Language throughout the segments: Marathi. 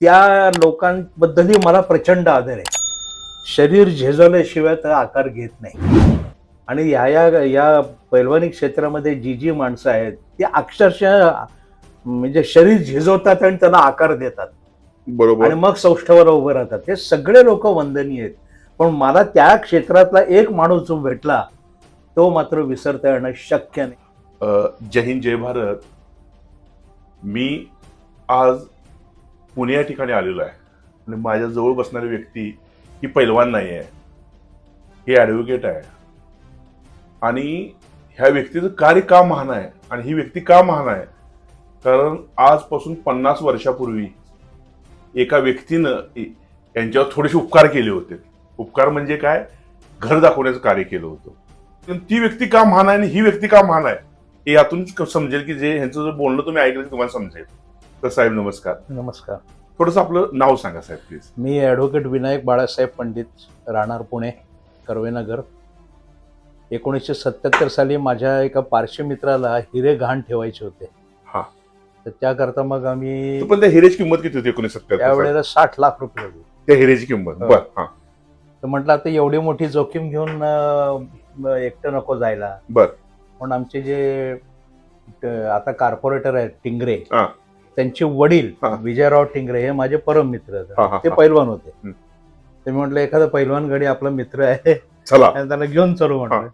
त्या लोकांबद्दलही मला प्रचंड आदर आहे. शरीर झेजवल्याशिवाय तर आकार घेत नाही. आणि या या या पैलवानी क्षेत्रामध्ये जी जी माणसं आहेत ती अक्षरशः म्हणजे शरीर झिजवतात आणि त्यांना आकार देतात. बरोबर. आणि मग सौष्ठवर उभं राहतात. हे सगळे लोक वंदनीय आहेत. पण मला त्या क्षेत्रातला एक माणूस जो भेटला तो मात्र विसरता येणं शक्य नाही. जय हिंद जय भारत. मी आज पुणे या ठिकाणी आलेलो आहे. आणि माझ्या जवळ बसणारी व्यक्ती ही पैलवान नाही आहे ही ॲडव्होकेट आहे. आणि ह्या व्यक्तीचं कार्य का महान आहे? आणि ही व्यक्ती का महान आहे? कारण आजपासून पन्नास वर्षापूर्वी एका व्यक्तीनं यांच्यावर थोडेसे उपकार केले होते. उपकार म्हणजे काय? घर दाखवण्याचं कार्य केलं होतं. पण ती व्यक्ती का महान आहे आणि ही व्यक्ती का महान आहे? हे यातून समजेल की जे ह्यांचं जर बोलणं तुम्ही ऐकलं तुम्हाला समजेल. तर साहेब नमस्कार. नमस्कार. थोडंसं आपलं नाव सांगा साहेब प्लीज मी ॲडव्होकेट विनायक बाळासाहेब पंडित राहणार पुणे कर्वेनगर. एकोणीसशे सत्याहत्तर साली माझ्या एका पारशी मित्राला हिरे घाण ठेवायचे होते. हा. तर त्याकरता मग आम्ही पण त्या हिरेची किंमत किती होती एकोणीस सत्त्याहत्तर त्यावेळेला साठ लाख रुपये होते. त्या हिरेची किंमत. हो. बर हा. तर म्हटलं आता एवढी मोठी जोखीम घेऊन अं, एकटं नको जायला. बर. पण आमचे जे ट- आता कॉर्पोरेटर आहेत टिंगरे. हा. त्यांचे वडील हा. विजयराव टिंगरे हे माझे परम मित्र आहेत. हा, हा, ते हा. पैलवान होते. ते म्हटलं एखादा पैलवान गडी आपला मित्र आहे. चला. आणि त्याला घेऊन चालू म्हटलं.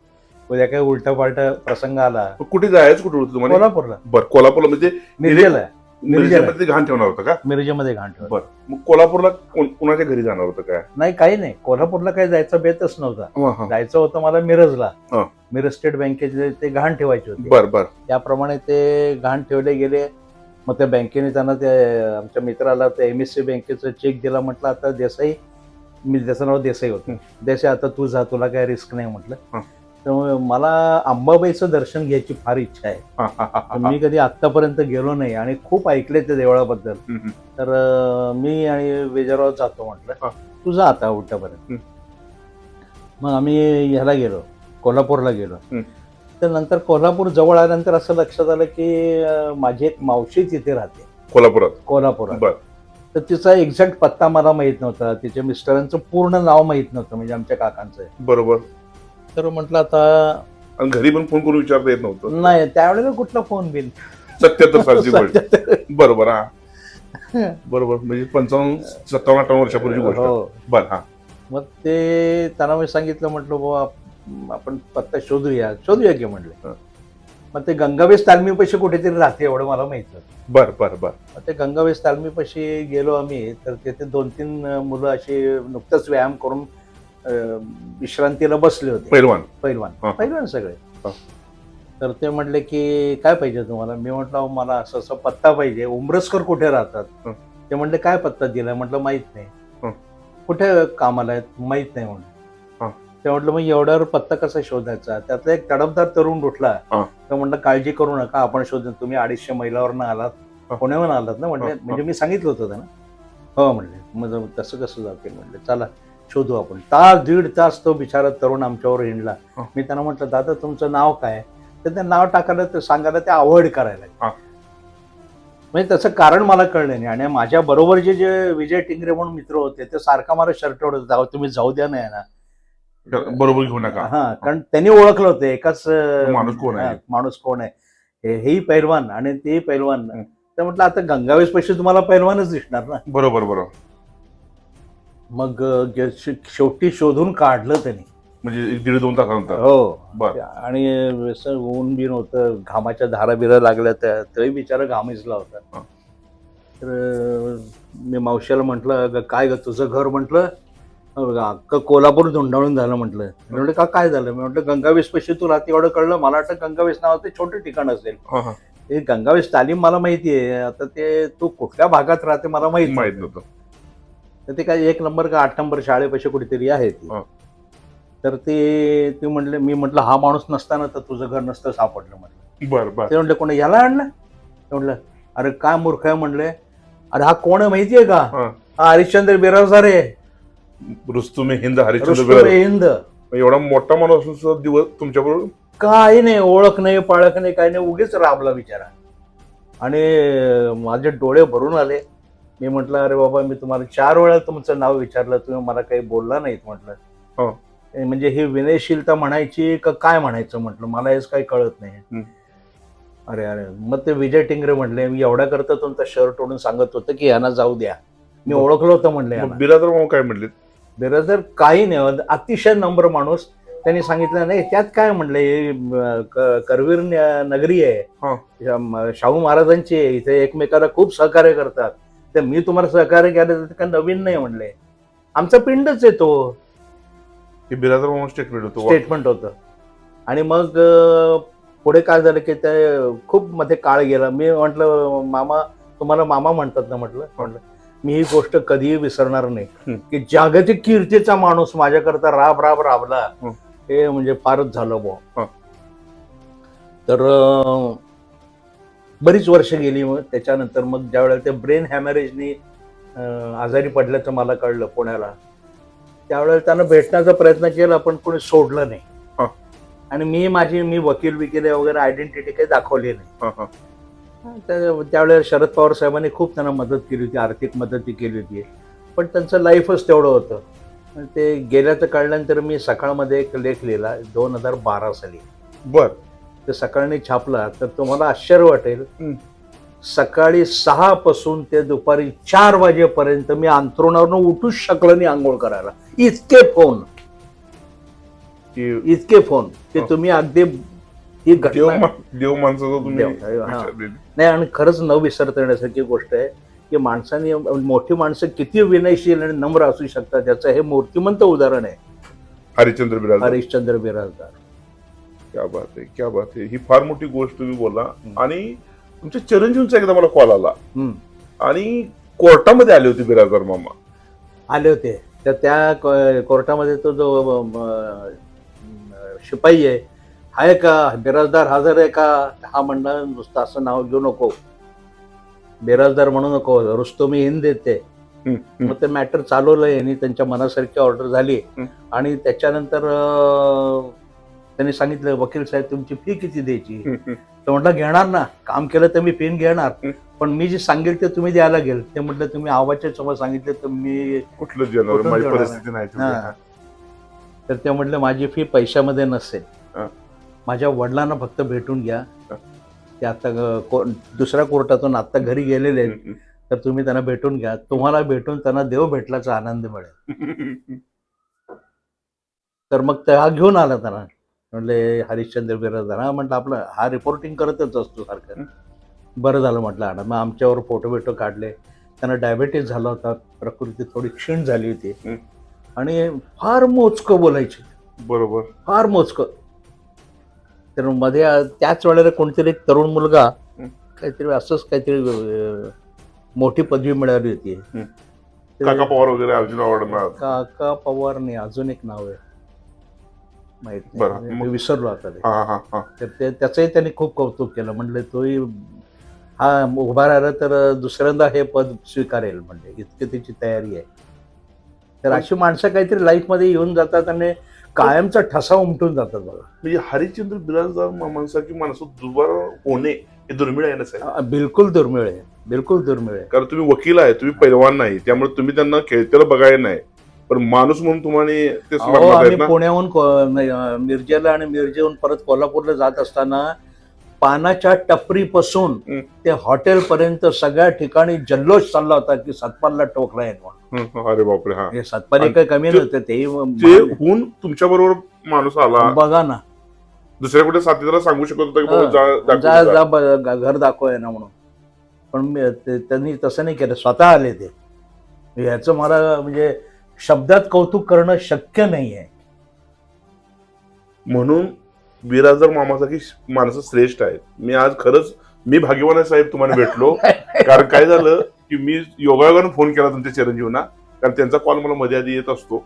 उद्या काही उलटा पालटा प्रसंग आला. मग कुठे जायचं? कुठे होतं तुम्हाला कोल्हापूरला. बर कोल्हापूरला म्हणजे मिरजेला. मिरजेला. मिरजेमध्ये घाण ठेवणार होतं का? मिरजेमध्ये घाण ठेवलं. बर. मग कोल्हापूरला कोण- कुणाच्या घरी जाणार होतं काय? नाही काही नाही. कोल्हापूरला काही जायचा बेतच नव्हता. हा, हा. जायचं होतं मला मिरजला. हा. मिरज स्टेट बँकेचे ते घाण ठेवायचे होते. बर बर. त्याप्रमाणे ते घाण ठेवले गेले. मग त्या बँकेने त्यांना ते आमच्या मित्राला ते एम एस सी बँकेचं चेक दिला म्हटलं आता देसाई मी त्याचं नाव देसाई होतं देसाई आता तू जा तुला काय रिस्क नाही म्हटलं. त्यामुळे मला अंबाबाईचं दर्शन घ्यायची फार इच्छा आहे. मी कधी आत्तापर्यंत गेलो नाही आणि खूप ऐकले ते देवळाबद्दल. तर मी आणि विजयराव जातो. म्हटलं तू जा आता उलट्यापर्यंत हं. मग आम्ही ह्याला गेलो कोल्हापूरला गेलो. तर नंतर कोल्हापूर जवळ आल्यानंतर असं लक्षात आलं की माझी एक मावशी तिथे राहते. कोल्हापुरात? कोल्हापुरात. बर. तर तिचा एक्झॅक्ट पत्ता मला माहीत नव्हता. तिच्या मिस्टरांचं पूर्ण नाव माहीत नव्हतं म्हणजे आमच्या काकांचं. बरोबर. तर म्हटलं आता घरी पण फोन करून विचारता येत नव्हतं? नाही त्यावेळेला कुठला फोन बिल? सत्याहत्तर सालची बरोबर हा. बरोबर म्हणजे पंचावन्न सत्तावन्न अठ्ठावन्न वर्षापूर्वीची गोष्ट. हो बर हा. मग ते त्यांना मी सांगितलं म्हटलं बाबा आपण पत्ता शोधूया. शोधूया की म्हटलं. मग ते गंगावेश तालमीपाशी कुठेतरी राहते एवढं मला माहीत होतं बर बर बर. मग ते गंगावेश तालमीपाशी गेलो आम्ही तर तिथे दोन तीन मुलं अशी नुकतंच व्यायाम करून विश्रांतीला बसले होते. पैलवान. पैलवान. पैलवान सगळे. तर ते म्हटले की काय पाहिजे तुम्हाला? मी म्हटलं मला असं असं पत्ता पाहिजे. उमरसकर कुठे राहतात. ते म्हटले काय पत्ता दिलाय? म्हटलं माहीत नाही. कुठे कामाला आहेत? माहीत नाही. म्हणून ते म्हटलं मग एवढ्यावर पत्ता कसा शोधायचा? त्यातला एक तडफदार तरुण उठला. हं. तर म्हटलं काळजी करू नका आपण शोधून तुम्ही अडीचशे मैलावरनं आलात. पुण्यावरून आलात ना? म्हटले. म्हणजे मी सांगितलं होतं त्यांना. हो म्हणले मग तसं कसं जाते म्हणले चला शोधू आपण. तास दीड तास तो बिचारा तरुण आमच्यावर हिंडला. मी त्यांना म्हटलं दादा तुमचं नाव काय? तर ते नाव टाकायला ते सांगायला ते अवॉइड करायला. म्हणजे त्याचं कारण मला कळलं नाही. आणि माझ्या बरोबरचे जे विजय टिंगरे म्हणून मित्र होते ते सारखा मला शर्ट ओढत तुम्ही जाऊ द्या नाही ना बरोबर घेऊ नका. हा कारण त्यांनी ओळखलं होतं एकाच माणूस कोण आहे? माणूस कोण आहे? हे- हेही पैलवान आणि तेही पैलवान. तर म्हटलं आता गंगावेश पैसे तुम्हाला पैलवानच दिसणार ना? बरोबर बरोबर. मग शेवटी शोधून काढलं त्यांनी. म्हणजे एक दीड दोन तासानंतर? हो. बर. आणि ऊन बिन होतं घामाच्या धारा बिरा लागल्या त्या तरी बिचारा घाम इजला होता. तर मी मावशीला म्हटलं "ग, काय ग तुझं घर? म्हटलं अख्खं कोल्हापूर धुंडाळून झालं म्हटलं. मी म्हटलं का काय झालं? मी म्हटलं गंगावेश पैसे तू राहते एवढं कळलं? मला वाटतं गंगावेश नावाचं छोटं ठिकाण असेल. हा गंगावेश तालीम मला माहिती आहे आता ते तू कुठल्या भागात राहते मला माहीत माहीत नव्हतं. तर ते काय एक नंबर का आठ नंबर शाळेपाशी कुठेतरी आहे ती. तर ते ते म्हणले मी म्हटलं हा माणूस नसताना तर तुझं घर नसतं सापडलं म्हटलं. बर बर. ते म्हटलं कोणी याला आणलं? ते म्हटलं अरे काय मूर्ख आहे म्हणले अरे हा कोण आहे माहितीये का? हा. हा हरिश्चंद्र बिराजदार आहे. रुस्तुम हिंद हरिश्चंद्र. हिंद. एवढा मोठा माणूस असून सुद्धा दिवस तुमच्याबरोबर काही नाही ओळख नाही पाळख नाही काही नाही उगीच राबला बिचारा आणि माझे डोळे भरून आले. मी म्हटलं अरे बाबा मी तुम्हाला चार वेळा तुमचं नाव विचारलं तुम्ही मला काही बोलला नाहीत म्हटलं. हो. म्हणजे ही विनयशीलता म्हणायची का काय म्हणायचं म्हटलं मला हेच काही कळत नाही. अरे अरे मग ते विजय टिंगरे म्हटले मी एवढ्या करता तुमचा शर्ट ओढून सांगत होतं की यांना जाऊ द्या. मी. ओळखलं होतं म्हणले बिरादर काय म्हणले बिराजर काही नाही. अतिशय नम्र माणूस त्यांनी सांगितलं नाही त्यात काय म्हणले हे, म, क- करवीर नगरी आहे. हा. शाहू महाराजांची आहे. इथे एकमेकाला खूप सहकार्य करतात. तर मी तुम्हाला सहकार्य केलं तर काय नवीन नाही म्हणले आमचा पिंडच आहे तो. हे बिरादर मामा स्टेटमेंट होतं. स्टेटमेंट होतं. आणि मग पुढे काय झालं की ते खूप मध्ये काळ गेला. मी म्हटलं मामा तुम्हाला मामा म्हणतात ना? म्हटलं. म्हटलं मी ही गोष्ट कधीही विसरणार नाही. की जागतिक कीर्तीचा माणूस माझ्याकरता राब राब राबला हं. म्हणजे फारच झालं बुवा हं. तर बरीच वर्ष गेली मग त्याच्यानंतर मग ज्या वेळेला ते ब्रेन हॅमरेजनी आजारी पडल्याचं मला कळलं पुण्याला त्यावेळेला त्यांना भेटण्याचा प्रयत्न केला पण कोणी सोडलं नाही. आणि मी माझी मी वकील विकील वगैरे आयडेंटिटी काही दाखवली नाही त्यावेळेला शरद पवार साहेबांनी खूप त्यांना मदत केली होती आर्थिक मदती केली होती. पण त्यांचं लाईफच तेवढं होतं. ते गेल्याचं कळल्यानंतर मी सकाळमध्ये एक लेख लिहिला दोन हजार बारा साली. बर. ते सकाळने छापला तर तुम्हाला आश्चर्य वाटेल. सकाळी सहा पासून ते दुपारी चार वाजेपर्यंत मी अंथरुणावरून उठूच शकलो नाही आंघोळ करायला. इतके फोन. इतके फोन. की हं. तुम्ही अगदी ही देव घटना मा- देव माणसाचा तुम्ही देव. नाही आणि खरंच न विसरता येण्यासारखी गोष्ट आहे की माणसाने मोठी माणसं किती विनयशील आणि नम्र असू शकतात याचं हे मूर्तिमंत उदाहरण आहे. हरिश्चंद्र बिरादर हरिश्चंद्र बिराजदार. क्या बात आहे क्या बात आहे. ही फार मोठी गोष्ट तुम्ही हम्म. आणि तुमच्या चिरंजीवचा एकदा मला कॉल आला. हम्म. आणि कोर्टामध्ये आले होते बिरादर मामा. आले होते. तर त्या को- कोर्टामध्ये तो जो शिपाई आहे आहे का बिराजदार हजर आहे का हा म्हणणं नुसतं असं नाव घेऊ नको बिराजदार म्हणू नको रुस्तोमी हिंद देते. मग ते मॅटर चालवलं यांनी त्यांच्या मनासारखी ऑर्डर झाली. आणि त्याच्यानंतर त्यांनी सांगितलं वकील साहेब तुमची फी किती द्यायची. तर म्हटलं घेणार ना काम केलं तर मी पेन घेणार. पण मी जे सांगेल ते तुम्ही द्यायला गेल ते म्हटलं तुम्ही आवाजच्या समोर सांगितलं तर मी कुठलं? परिस्थिती नाही. तर ते म्हटलं माझी फी पैशामध्ये नसेल. माझ्या वडिलांना फक्त भेटून घ्या. हा. ते आता को- दुसऱ्या कोर्टातून आता घरी गेलेले आहेत. तर तुम्ही त्यांना भेटून घ्या. तुम्हाला भेटून त्यांना देव भेटल्याचा आनंद मिळेल. तर मग त्या घेऊन आला त्यांना. म्हणले हरिश्चंद्र बिराजदार हा म्हटलं आपलं हा रिपोर्टिंग करतच असतो सारखं. बरं झालं म्हटलं आडा मग आमच्यावर फोटो बिटो काढले. त्यांना डायबेटीस झाला होता. प्रकृती थोडी क्षीण झाली होती. हं. आणि फार मोजकं बोलायचे. बरोबर. फार मोजकं. तर मध्ये त्याच वेळेला कोणतरी तरुण मुलगा. काहीतरी असंच काहीतरी अं, मोठी पदवी मिळाली होती. ते- काका पवार वगैरे अर्जुन आवडणार काका पवार नाही अजून एक नाव आहे. माहीत बरं, नाही मग- मी विसरलो आता ते. हा हा हा. तर ते त्याचंही त्यांनी खूप कौतुक केलं. म्हणले तोही हा उभा राहिला तर दुसऱ्यांदा हे पद स्वीकारेल. म्हणजे इतकी त्याची तयारी आहे. तर अशी माणसं काहीतरी लाईफमध्ये येऊन जातात आणि कायमचा ठसा उमटून जातात बघा. म्हणजे हरिश्चंद्र बिराजदार मामांसारखी माणसं दुर्बार होणे हे दुर्मिळ आहे ना साहेब? अ, बिलकुल दुर्मिळ आहे. बिलकुल दुर्मिळ आहे. कारण तुम्ही वकील आहे तुम्ही पैलवान नाही त्यामुळे तुम्ही त्यांना खेळतेला बघायला नाही. पण माणूस म्हणून तुम्हाला ते अहो स्मरणात आहेत आम्ही ना? पुण्याहून को- नाही, अ, मिरजेला आणि मिरजेहून परत कोल्हापूरला जात असताना पानाच्या टपरीपासून. ते हॉटेल पर्यंत सगळ्या ठिकाणी जल्लोष चालला होता की सतपालला टोकला आहे म्हणून. अरे बापरे हा. हे सतपाल काही कमी नव्हतं ते होऊन तुमच्या बरोबर माणूस आला. बघा ना. दुसऱ्या कुठे साथीदाराला सांगू शकत होता. जा- जा घर दाखव ना म्हणून. पण त्यांनी तसं नाही केलं. स्वतः आले ते. ह्याचं मला म्हणजे शब्दात कौतुक करणं शक्य नाही आहे म्हणून बिराजदार मामासारखी माणसं श्रेष्ठ आहेत. मी आज खरंच मी भाग्यवान आहे साहेब तुम्हाला भेटलो. कारण काय झालं की मी योगायोगानं फोन केला तुमच्या चिरंजीवना. कारण त्यांचा कॉल मला मध्ये आधी येत असतो.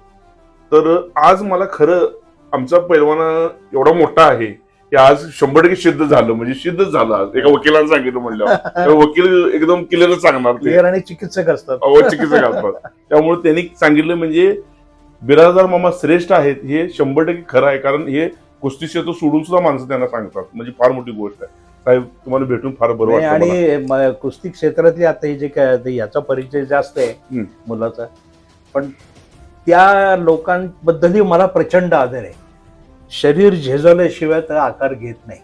तर आज मला खरं आमचा पैलवाना एवढा मोठा आहे की आज शंभर टक्के सिद्ध झालं. म्हणजे सिद्धच झालं आज. एका वकिलानं सांगितलं म्हणलं वकील एकदम क्लिअरच सांगणार क्लिअर आणि चिकित्सक असतात. चिकित्सक असतात. त्यामुळे त्यांनी सांगितलं म्हणजे बिराजदार मामा श्रेष्ठ आहेत हे शंभर टक्के खरं आहे. कारण हे कुस्ती क्षेत्र सोडून सुद्धा माणसं त्यांना सांगतात. म्हणजे फार मोठी गोष्ट आहे. साहेब तुम्हाला भेटून फार बरं वाटतं मला. आणि म- कुस्ती क्षेत्रातली आता हे जे काय ते याचा परिचय जास्त आहे हम्म. मुलाचा. पण त्या लोकांबद्दलही मला प्रचंड आदर आहे. शरीर झेजवल्याशिवाय तर आकार घेत नाही.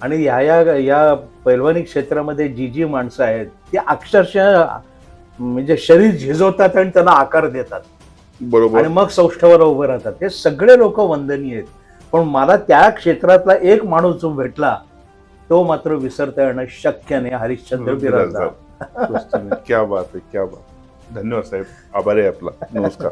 आणि या या या पैलवानी क्षेत्रामध्ये जी जी माणसं आहेत ती अक्षरशः म्हणजे शरीर झिजवतात आणि त्याला आकार देतात. बरोबर. आणि मग सौष्ठवाला उभं राहतात. हे सगळे लोक वंदनीय आहेत. पण मला त्या क्षेत्रातला एक माणूस जो भेटला तो मात्र विसरता येणं शक्य नाही. हरिश्चंद्र बिराजदार. क्या बात आहे क्या बात. धन्यवाद साहेब. आभारी आहे आपला. नमस्कार.